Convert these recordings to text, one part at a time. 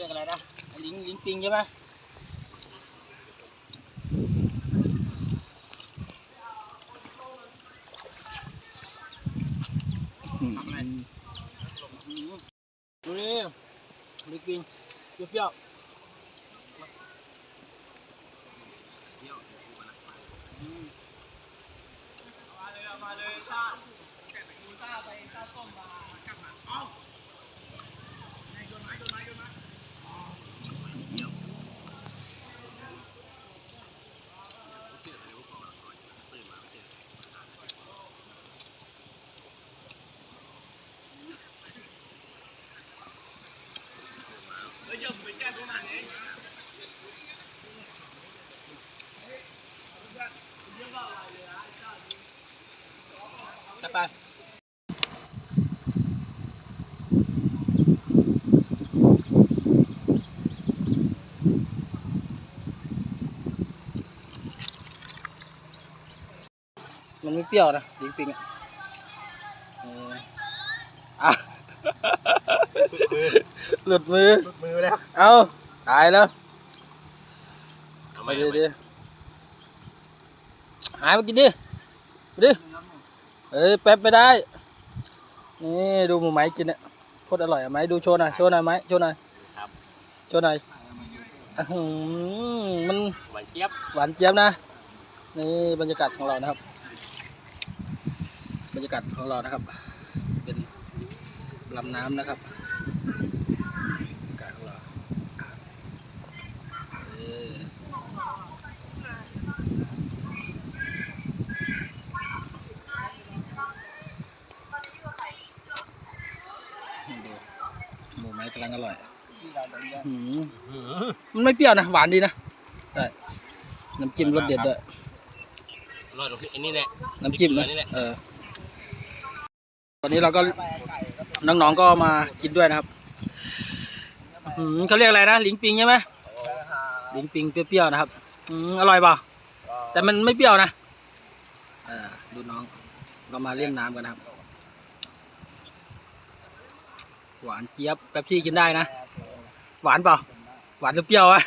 รียกอะไรนะลิงลิงปิงใช่ไหมดูนี่ลิงปิงเปรี้ยวๆอืมใช่ปะมันไม่เปรี้ยวนะลิงปิงอะเอออะมือหลุดมือ หลุดมือแล้ว เอาตายแล้วทำไปไมดิดิหายมากินดิไปดิ เอ้ยแป๊บไม่ได้ นี่ดูหมูไหมกินเนี่ยโคตรอร่อยอะไหมดูโชว์หน่อยโชว์หน่อยไหมโชว์หน่อยโชว์หน่อยอื้อหือมันหวานเจี๊ยบหวานเจี๊ยบนะ นี่บรรยากาศของเรานะครับ บรรยากาศของเรานะครับ เป็นลำน้ำนะครับบรรยากาศของเราเออนี่ดูหมูไม้ กำลังอร่อยหือมันไม่เปรี้ยวนะ หวานดีนะได้น้ำจิ้มรสเด็ดด้วยอร่อยตรงที่อ้นี่แหละน้ำจิ้มนะเกลือนี่แหละเอนนี้เราก็น้องๆก็มากินด้วยนะครับเขาเรียกอะไรนะลิงปิงใช่ไหมลิงปิงเปรี้ยวๆนะครับอร่อยเปล่าแต่มันไม่เปรี้ยวนะเออดูน้องเรามาเล่นน้ำกันนะครับ หวานเจี๊ยบแป๊บซี่กินได้นะ หวานเปล่า หวานหรือเปรี้ยววะ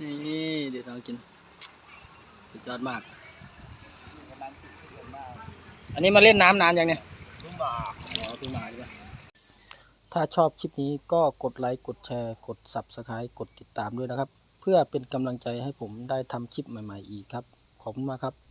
นี่เดี๋ยวเรากิน สุดยอดมาก อันนี้มาเล่นน้ำนานยังเนี่ยขึ้นมาอ๋อพิ่งมาใช่ปะถ้าชอบคลิปนี้ก็กดไลค์ กดแชร์ กด Subscribe กดติดตามด้วยนะครับ เพื่อเป็นกำลังใจให้ผมได้ทำคลิปใหม่ ๆ อีกครับ ขอบคุณมากครับ